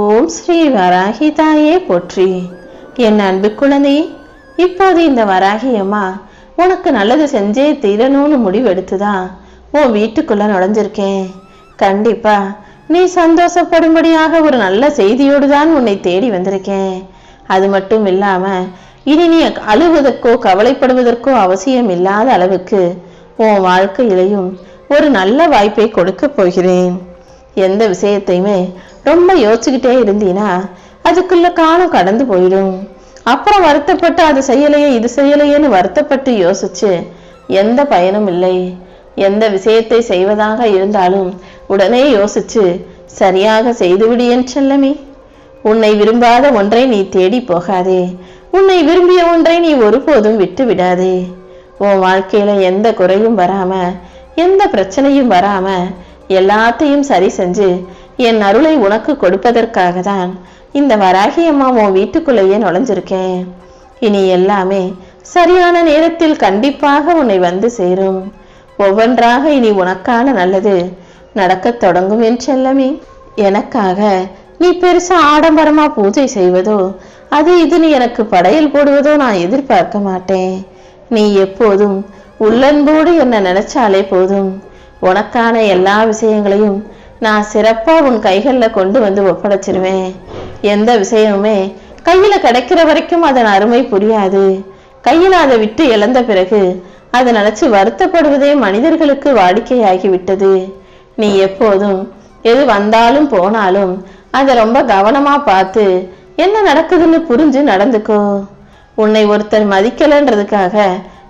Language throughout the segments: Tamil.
ஓம் ஸ்ரீ வராகி தாயே போற்றி. என் அன்பு குழந்தையே இப்போது இந்த வராகி அம்மா உனக்கு நல்லது செஞ்சே தீரணும்னு முடிவெடுத்துதான் உன் வீட்டுக்குள்ள நுழைஞ்சிருக்கேன். கண்டிப்பா நீ சந்தோஷப்படும்படியாக ஒரு நல்ல செய்தியோடு தான் உன்னை தேடி வந்திருக்கேன். அது மட்டும் இல்லாம இனி நீ அழுவதற்கோ கவலைப்படுவதற்கோ அவசியம் இல்லாத அளவுக்கு உன் வாழ்க்கையிலையும் ஒரு நல்ல வாய்ப்பை கொடுக்க போகிறேன். எந்த விஷயத்தையுமே ரொம்ப யோசிச்சுக்கிட்டே இருந்தீனா அதுக்குள்ள காலம் கடந்து போயிடும். அப்புறம் வருத்தப்பட்டு அது செய்யலையே இது செய்யலையேன்னு வருத்தப்பட்டு யோசிச்சு எந்த பயனும் இல்லை. எந்த விஷயத்தை செய்வதாக இருந்தாலும் உடனே யோசிச்சு சரியாக செய்துவிடு என் செல்லமே. உன்னை விரும்பாத ஒன்றை நீ தேடி போகாதே. உன்னை விரும்பிய ஒன்றை நீ ஒருபோதும் விட்டு விடாதே உன் வாழ்க்கையில எந்த குறையும் வராம எந்த பிரச்சனையும் வராம எல்லாத்தையும் சரி செஞ்சு என் அருளை உனக்கு கொடுப்பதற்காக தான் இந்த வராகி அம்மா உன் வீட்டுக்குள்ளேயே நுழைஞ்சிருக்கேன். இனி எல்லாமே சரியான நேரத்தில் கண்டிப்பாக உன்னை வந்து சேரும். ஒவ்வொன்றாக இனி உனக்கான நல்லது நடக்கத் தொடங்கும் என் செல்லமே. எனக்காக நீ பெருசா ஆடம்பரமா பூஜை செய்வதோ அது இதுன்னு எனக்கு படையல் போடுவதோ நான் எதிர்பார்க்க மாட்டேன். நீ எப்போதும் உள்ளன்போடு என்ன நினைச்சாலே போதும். உனக்கான எல்லா விஷயங்களையும் நான் சிறப்பா உன் கைகள்ல கொண்டு வந்து ஒப்படைச்சிருவேன். எந்த விஷயமுமே கையில கிடைக்கிற வரைக்கும் அதன் அருமை புரியாது. கையில அதை விட்டு இழந்த பிறகு அதை நினைச்சு வருத்தப்படுவதே மனிதர்களுக்கு வாடிக்கையாகி விட்டது. நீ எப்போதும் எது வந்தாலும் போனாலும் அதை ரொம்ப கவனமா பார்த்து என்ன நடக்குதுன்னு புரிஞ்சு நடந்துக்கோ. உன்னை ஒருத்தர் மதிக்கலன்றதுக்காக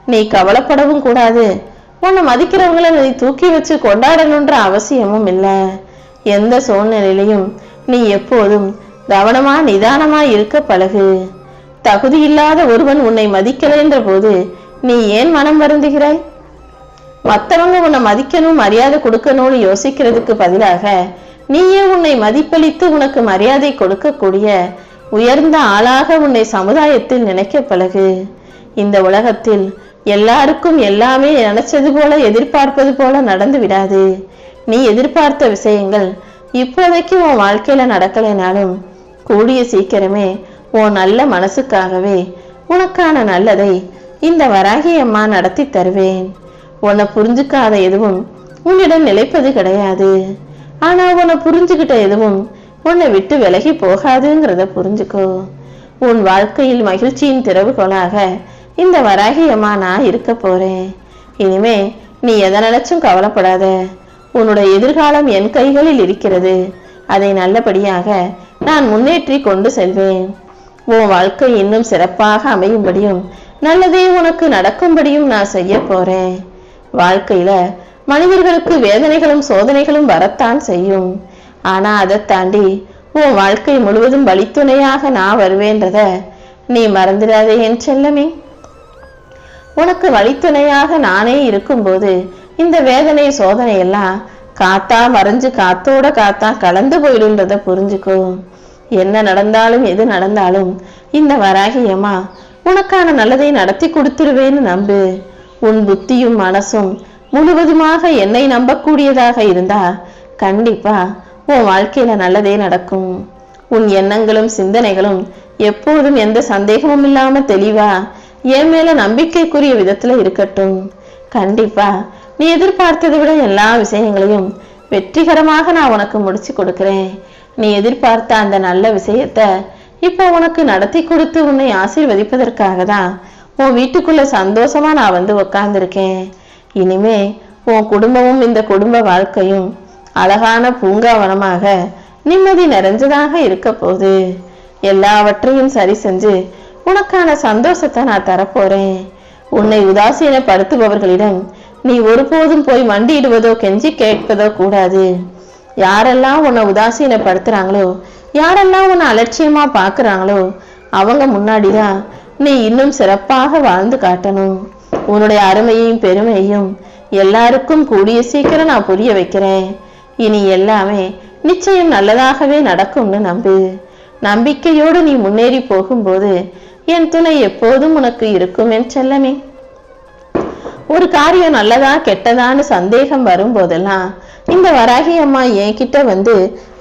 நீ கவலைப்படவும் கூடாது. உன்னை மதிக்கிறவங்களை நீ தூக்கி வச்சு கொண்டாடணுன்ற அவசியமும் இல்லை. எந்த சூழ்நிலையிலையும் நீ எப்போதும் கவனமா நிதானமா இருக்க பழகு. தகுதி இல்லாத ஒருவன் உன்னை மதிக்கலைன்ற போது நீ ஏன் மனம் வருந்துகிறாய்? மத்தவங்க உன்னை மதிக்கணும் மரியாதை கொடுக்கணும்னு யோசிக்கிறதுக்கு பதிலாக நீயே உன்னை மதிப்பளித்து உனக்கு மரியாதை கொடுக்கக்கூடிய உயர்ந்த ஆளாக உன்னை சமுதாயத்தில் நினைக்க பழகு. இந்த உலகத்தில் எல்லாருக்கும் எல்லாமே நினைச்சது போல எதிர்பார்ப்பது போல நடந்து விடாது. நீ எதிர்பார்த்த விஷயங்கள் இப்போதைக்கு உன் வாழ்க்கையில நடக்கலைனாலும் கூடிய சீக்கிரமே உன் நல்ல மனசுக்காகவே உனக்கான நல்லதை இந்த வராகி அம்மா நடத்தி தருவேன். உன்னை புரிஞ்சுக்காத எதுவும் உன்னிடம் நிலைப்பது கிடையாது. ஆனா உன்னை புரிஞ்சுக்கிட்ட எதுவும் உன்னை விட்டு விலகி போகாதுங்கிறத புரிஞ்சுக்கோ. உன் வாழ்க்கையில் மகிழ்ச்சியின் திறவுகோலாக இந்த வராகியமா அம்மா நான் இருக்க போறேன். இனிமே நீ எதை நினைச்சும் கவலைப்படாத. உன்னுடைய எதிர்காலம் என் கைகளில் இருக்கிறது. அதை நல்லபடியாக நான் முன்னேற்றி கொண்டு செல்வேன். உன் வாழ்க்கை இன்னும் சிறப்பாக அமையும்படியும் நல்லதே உனக்கு நடக்கும்படியும் நான் செய்ய போறேன். வாழ்க்கையில மனிதர்களுக்கு வேதனைகளும் சோதனைகளும் வரத்தான் செய்யும். ஆனா அதை தாண்டி உன் வாழ்க்கை முழுவதும் வழித்துணையாக நான் வருவேன்றத நீ மறந்துடாதே என் செல்லமே. உனக்கு வழித்துணையாக நானே இருக்கும்போது இந்த வேதனை சோதனை எல்லாம் காத்தா மறைஞ்சு காத்தோட காத்தா கலந்து போயிடுன்றத புரிஞ்சுக்கோ. என்ன நடந்தாலும் எது நடந்தாலும் இந்த வராகியம்மா உனக்கான நல்லதை நடத்தி கொடுத்துருவேன்னு நம்பு. உன் புத்தியும் மனசும் முழுவதுமாக என்னை நம்பக்கூடியதாக இருந்தா கண்டிப்பா உன் வாழ்க்கையில நல்லதே நடக்கும். உன் எண்ணங்களும் சிந்தனைகளும் எப்போதும் எந்த சந்தேகமும் இல்லாம தெளிவா என் மேல நம்பிக்கைக்குரிய விதத்துல இருக்கட்டும். கண்டிப்பா நீ எதிர்பார்த்ததை விட எல்லா விஷயங்களையும் வெற்றிகரமாக நான் உனக்கு முடிச்சு கொடுக்கிறேன். நீ எதிர்பார்த்த அந்த நல்ல விஷயத்த இப்போ உனக்கு நடத்தி கொடுத்து உன்னை ஆசீர்வதிப்பதற்காக தான் உன் வீட்டுக்குள்ள சந்தோஷமா நான் வந்து உக்காந்துருக்கேன். இனிமே உன் குடும்பமும் இந்த குடும்ப வாழ்க்கையும் அழகான பூங்காவனமாக நிம்மதி நிறைஞ்சதாக இருக்க போகுது. எல்லாவற்றையும் சரி செஞ்சு உனக்கான சந்தோஷத்தை நான் தரப்போறேன். உன்னை உதாசீனப்படுத்துபவர்களிடம் நீ ஒருபோதும் போய் மண்டியிடுவதோ கெஞ்சி கேட்பதோ கூடாது. யாரெல்லாம் உன்னை உதாசீனப்படுத்துறாங்களோ யாரெல்லாம் உன்னை அலட்சியமா பாக்குறாங்களோ அவங்க முன்னாடிதான் நீ இன்னும் சிறப்பாக வாழ்ந்து காட்டணும். உன்னுடைய அருமையையும் பெருமையையும் எல்லாருக்கும் கூடிய சீக்கிரம் நான் புரிய வைக்கிறேன். இனி எல்லாமே நிச்சயம் நல்லதாகவே நடக்கும்னு நம்பு. நம்பிக்கையோடு நீ முன்னேறி போகும்போது என் துணை எப்போதும் உனக்கு இருக்கும் என் செல்லமே. ஒரு காரியம் நல்லதா கெட்டதான்னு சந்தேகம் வரும்போதெல்லாம் இந்த வராகி அம்மா என்கிட்ட வந்து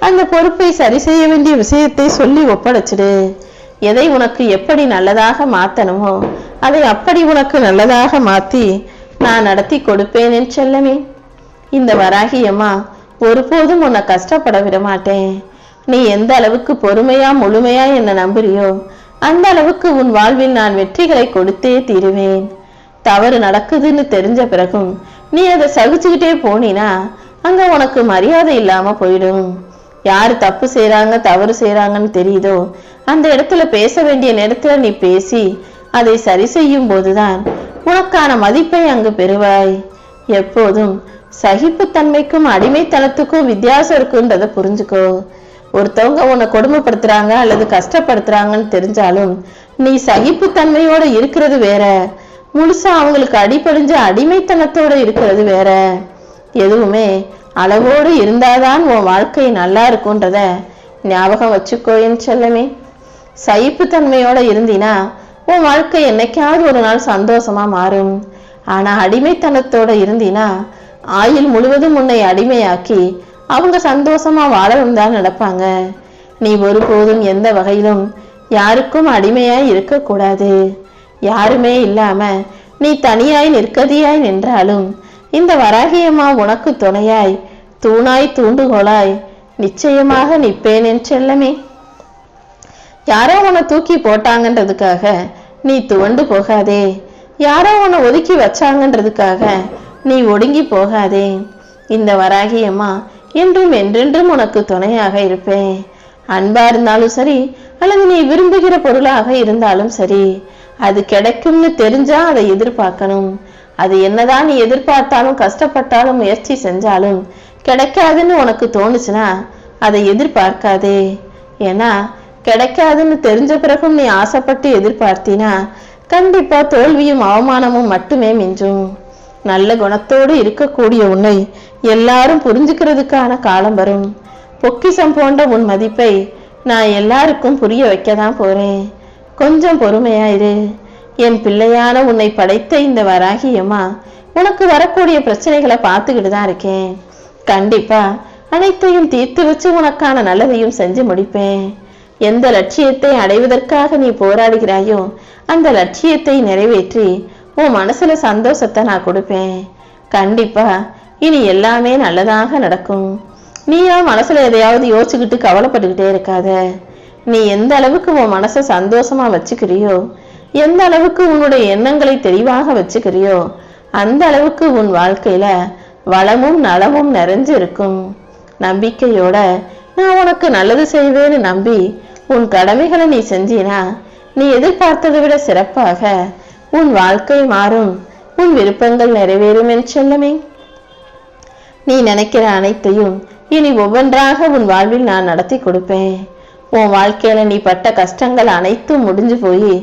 அந்த பொறுப்பை சரி செய்ய வேண்டிய விஷயத்தை சொல்லி ஒப்படைச்சிடு. எதை உனக்கு எப்படி நல்லதாக மாத்தணுமோ அதை அப்படி உனக்கு நல்லதாக மாத்தி நான் நடத்தி கொடுப்பேன் என் செல்லமே. இந்த வராகி அம்மா ஒருபோதும் உன்னை கஷ்டப்பட விட மாட்டேன். நீ எந்த அளவுக்கு பொறுமையா முழுமையா என்னை நம்புறியோ அந்த அளவுக்கு உன் வாழ்வில் நான் வெற்றிகளை கொடுத்தே தீருவேன். தவறு நடக்குதுன்னு தெரிஞ்ச பிறகும் நீ அதை சகிச்சுக்கிட்டே போனினா அங்க உனக்கு மரியாதை இல்லாம போயிடும். யார் தப்பு செய்யறாங்க தவறு செய்யறாங்கன்னு தெரியுதோ அந்த இடத்துல பேச வேண்டிய நேரத்துல நீ பேசி அதை சரி செய்யும் போதுதான் உனக்கான மதிப்பை அங்கு பெறுவாய். எப்போதும் சகிப்புத்தன்மைக்கும் அடிமைத்தனத்துக்கும் வித்தியாசம் இருக்குன்றதை புரிஞ்சுக்கோ. ஒருத்தவங்க உன்னை கொடுமைப்படுத்துறாங்க அல்லது கஷ்டப்படுத்துறாங்கன்னு தெரிஞ்சாலும் நீ சகிப்புத்தன்மையோட இருக்கிறது வேற. முழுசா அவங்களுக்கு அடிபடிஞ்ச அடிமைத்தனத்தோட இருக்கிறது வேற. எதுவுமே அளவோடு இருந்தாதான் உன் வாழ்க்கை நல்லா இருக்கும்ன்றத ஞாபகம் வச்சுக்கோ சொல்லமே. சகிப்புத்தன்மையோட இருந்தினா உன் வாழ்க்கை என்னைக்காவது ஒரு நாள் சந்தோஷமா மாறும். ஆனா அடிமைத்தனத்தோட இருந்தினா ஆயுள் முழுவதும் உன்னை அடிமையாக்கி அவங்க சந்தோஷமா வாழணும் தான் நடப்பாங்க. நீ ஒருபோதும் எந்த வகையிலும் யாருக்கும் அடிமையாய் இருக்கக்கூடாது. யாருமே இல்லாம நீ தனியாய் நிற்கதியாய் நின்றாலும் இந்த வராகியம்மா உனக்கு துணையாய் தூணாய் தூண்டுகோலாய் நிச்சயமாக நிற்பேன் என் செல்லமே. யாரோ உன்னை தூக்கி போட்டாங்கன்றதுக்காக நீ துவண்டு போகாதே. யாரோ உன்னை ஒதுக்கி வச்சாங்கன்றதுக்காக நீ ஒடுங்கி போகாதே. இந்த வராகியம்மா என்றும் என்றென்றும் உனக்கு துணையாக இருப்பேன். அன்பா இருந்தாலும் சரி அல்லது நீ விரும்புகிற பொருளாக இருந்தாலும் சரி அது கிடைக்கும்னு தெரிஞ்சா அதை எதிர்பார்க்கணும். அது என்னதான் நீ எதிர்பார்த்தாலும் கஷ்டப்பட்டாலும் முயற்சி செஞ்சாலும் கிடைக்காதுன்னு உனக்கு தோணுச்சுன்னா அதை எதிர்பார்க்காதே. ஏன்னா கிடைக்காதுன்னு தெரிஞ்ச பிறகும் நீ ஆசைப்பட்டு எதிர்பார்த்தினா கண்டிப்பா தோல்வியும் அவமானமும் மட்டுமே மிஞ்சும். நல்ல குணத்தோடு இருக்கக்கூடிய உன்னை எல்லாரும் புரிஞ்சுக்கிறதுக்கான காலம் வரும். பொக்கிஷம் போன்ற உன் மதிப்பை நான் எல்லாருக்கும் புரிய வைக்க தான் போறேன். கொஞ்சம் பொறுமையாயிரு. என் பிள்ளையான உன்னை படைத்த இந்த வராகியம்மா உனக்கு வரக்கூடிய பிரச்சனைகளை பார்த்துக்கிட்டு தான் இருக்கேன். கண்டிப்பா அனைத்தையும் தீர்த்து வச்சு உனக்கான நல்லதையும் செஞ்சு முடிப்பேன். எந்த லட்சியத்தை அடைவதற்காக நீ போராடுகிறாயோ அந்த லட்சியத்தை நிறைவேற்றி உன் மனசுல சந்தோஷத்தை நான் கொடுப்பேன். கண்டிப்பா இனி எல்லாமே நல்லதாக நடக்கும். நீயா மனசுல எதையாவது யோசிச்சுக்கிட்டு கவலைப்பட்டுக்கிட்டே இருக்காத. நீ எந்த அளவுக்கு உன் மனசை சந்தோஷமா வச்சுக்கிறியோ எந்த அளவுக்கு உன்னுடைய எண்ணங்களை தெளிவாக வச்சுக்கிறியோ அந்த அளவுக்கு உன் வாழ்க்கையில வளமும் நலமும் நிறைஞ்சு இருக்கும் நம்பிக்கையோட நான் உனக்கு நல்லது செய்வேன்னு நம்பி உன் கடமைகளை நீ செஞ்சினா நீ எதிர்பார்த்ததை விட சிறப்பாக உன் வாழ்க்கை மாறும். உன் விருப்பங்கள் நிறைவேறும் என் செல்லமே. நீ நினைக்கிற அனைத்தையும் இனி ஒவ்வொன்றாக உன் வாழ்வில் நான் நடத்தி கொடுப்பேன். உன் வாழ்க்கையில நீ பட்ட கஷ்டங்கள் அனைத்தும் முடிஞ்சு போய்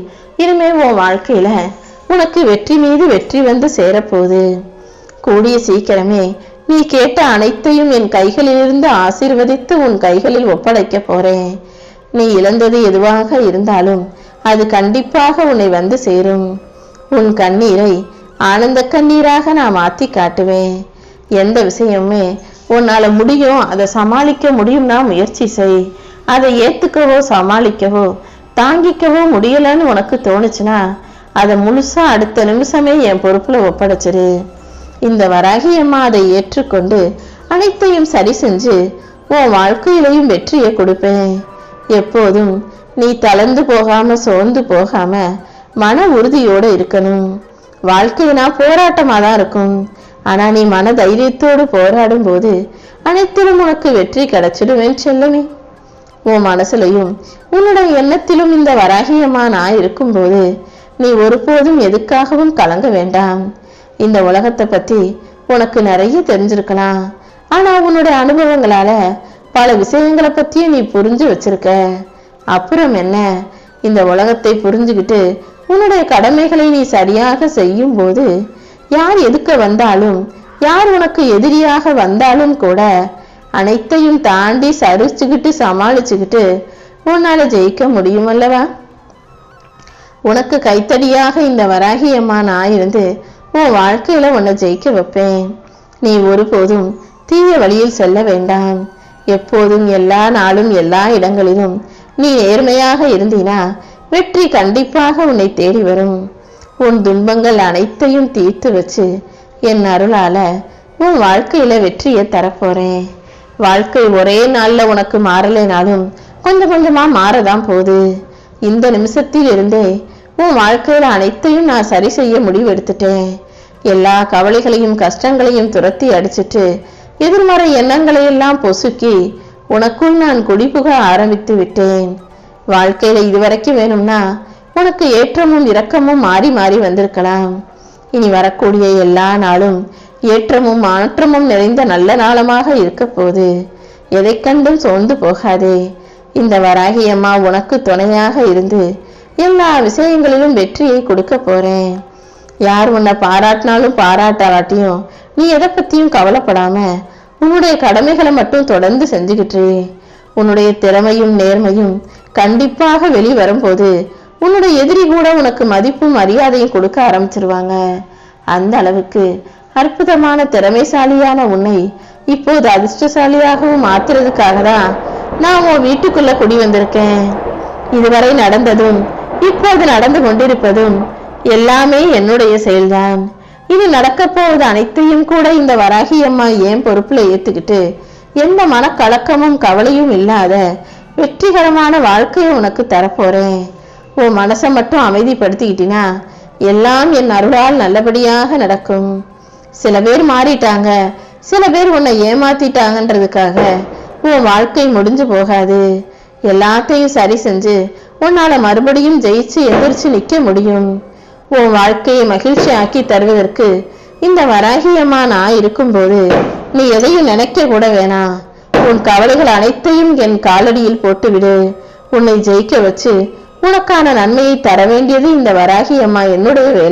இனிமே உன் வாழ்க்கையில உனக்கு வெற்றி மீது வெற்றி வந்து சேரப்போகுது. கூடிய சீக்கிரமே நீ கேட்ட அனைத்தையும் என் கைகளிலிருந்து ஆசீர்வதித்து உன் கைகளில் ஒப்படைக்க போறேன். நீ இழந்தது எதுவாக இருந்தாலும் அது கண்டிப்பாக உன்னை வந்து சேரும். உன் கண்ணீரை ஆனந்த கண்ணீராக நான் மாத்தி காட்டுவேன். எந்த விஷயமுமே உன்னால முடியும். அதை சமாளிக்க முடியும்னா முயற்சி செய். அதை ஏத்துக்கவோ சமாளிக்கவோ தாங்கிக்கவோ முடியலன்னு உனக்கு தோணுச்சுன்னா அதை முழுசா அடுத்த நிமிஷமே என் பொறுப்புல ஒப்படைச்சிரு. இந்த வராகியம்மா அதை ஏற்றுக்கொண்டு அனைத்தையும் சரி செஞ்சு உன் வாழ்க்கையிலையும் வெற்றியை கொடுப்பேன். எப்போதும் நீ தளர்ந்து போகாம சோர்ந்து போகாம மன உறுதியோட இருக்கணும். வாழ்க்கைனா போராட்டமா தான் இருக்கும். ஆனா நீ மன தைரியத்தோடு போராடும் போது அனைத்திலும் உனக்கு வெற்றி கிடைச்சிடுவேன் செல்லமே உன் மனசுலையும் உன்னுடைய எண்ணத்திலும் இந்த வராகியம்மா நான் இருக்கும்போது நீ ஒருபோதும் எதுக்காகவும் கலங்க வேண்டாம். இந்த உலகத்தை பத்தி உனக்கு நிறைய தெரிஞ்சிருக்கலாம். ஆனா உன்னுடைய அனுபவங்களால பல விஷயங்களை பத்தியும் நீ புரிஞ்சு வச்சிருக்க. அப்புறம் என்ன? இந்த உலகத்தை புரிஞ்சுக்கிட்டு உன்னுடைய கடமைகளை நீ சரியாக செய்யும் போது யார் எதுக்க வந்தாலும் யார் உனக்கு எதிரியாக வந்தாலும் கூட அனைத்தையும் தாண்டி சரிச்சுக்கிட்டு சமாளிச்சுக்கிட்டு உன்னால ஜெயிக்க முடியும் அல்லவா? உனக்கு கைத்தடியாக இந்த வராகி அம்மா நான் இருந்து உன் வாழ்க்கையில உன்னை ஜெயிக்க வைப்பேன். நீ ஒருபோதும் தீய வழியில் செல்ல வேண்டாம். எப்போதும் எல்லா நாளும் எல்லா இடங்களிலும் நீ நேர்மையாக இருந்தினா வெற்றி கண்டிப்பாக உன்னை தேடி வரும். உன் துன்பங்கள் அனைத்தையும் தீர்த்து வச்சு என் அருளால உன் வாழ்க்கையில வெற்றியை தரப்போறேன். வாழ்க்கை ஒரே நாள்ல உனக்கு மாறலைனாலும் கொஞ்சம் கொஞ்சமா மாறதான் போகுது. இந்த நிமிஷத்தில் இருந்தே உன் வாழ்க்கையில அனைத்தையும் நான் சரி செய்ய முடிவெடுத்துட்டேன். எல்லா கவலைகளையும் கஷ்டங்களையும் துரத்தி அடிச்சிட்டு எதிர்மறை எண்ணங்களை எல்லாம் பொசுக்கி உனக்குள் நான் குடிபுக ஆரம்பித்து விட்டேன். வாழ்க்கையில இதுவரைக்கும் வேணும்னா உனக்கு ஏற்றமும் இரக்கமும் மாறி மாறி வந்திருக்கலாம். இனி வரக்கூடிய எல்லா நாளும் ஏற்றமும் மாற்றமும் நிறைந்த நல்ல நாளமாக இருக்க போகுது. எதை கண்டும் சோர்ந்து போகாதே. இந்த வராகி அம்மா உனக்கு துணையாக இருந்து எல்லா விஷயங்களிலும் வெற்றியை கொடுக்க போறேன். யார் உன்னை பாராட்டினாலும் பாராட்டாராட்டியும் நீ எதை பத்தியும் கவலைப்படாம உன்னுடைய கடமைகளை மட்டும் தொடர்ந்து செஞ்சுக்கிட்டு உன்னுடைய திறமையும் நேர்மையும் கண்டிப்பாக வெளி வரும்போது உன்னுடைய எதிரி கூட உனக்கு மதிப்பும் மரியாதையும் கொடுக்க ஆரம்பிச்சிருவாங்க. அந்த அளவுக்கு அற்புதமான திறமைசாலியான உன்னை இப்போது அதிர்ஷ்டசாலியாகவும் மாத்துறதுக்காக தான் நான் உன் வீட்டுக்குள்ள குடி வந்திருக்கேன். இதுவரை நடந்ததும் இப்போது நடந்து கொண்டிருப்பதும் எல்லாமே என்னுடைய செயல்தான். இது நடக்கப் போவது அனைத்தையும் கூட இந்த வராகி அம்மா ஏன் பொறுப்புல ஏத்துக்கிட்டு எந்த மனக்கலக்கமும் கவலையும் இல்லாத வெற்றிகரமான வாழ்க்கையை உனக்கு தரப்போறேன். உன் மனசை மட்டும் அமைதிப்படுத்திக்கிட்டினா எல்லாம் என் அருளால் நல்லபடியாக நடக்கும். சில பேர் மாறிட்டாங்க. சில பேர் உன்னை ஏமாத்திட்டாங்கன்றதுக்காக உன் வாழ்க்கை முடிஞ்சு போகாது. எல்லாத்தையும் சரி செஞ்சு உன்னால மறுபடியும் ஜெயிச்சு எதிர்த்து நிக்க முடியும். உன் வாழ்க்கையை மகிழ்ச்சி ஆக்கி தருவதற்கு இந்த வராகியம்மா நான் இருக்கும்போது நீ எதையும் நினைக்க கூட வேணாம் உன் கவலைகள் அனைத்தையும் என் காலடியில் போட்டுவிடு. உன்னை ஜெயிக்க வச்சு உனக்கான நன்மையை தர வேண்டியது இந்த வராகி அம்மா என்னுடைய வேலை.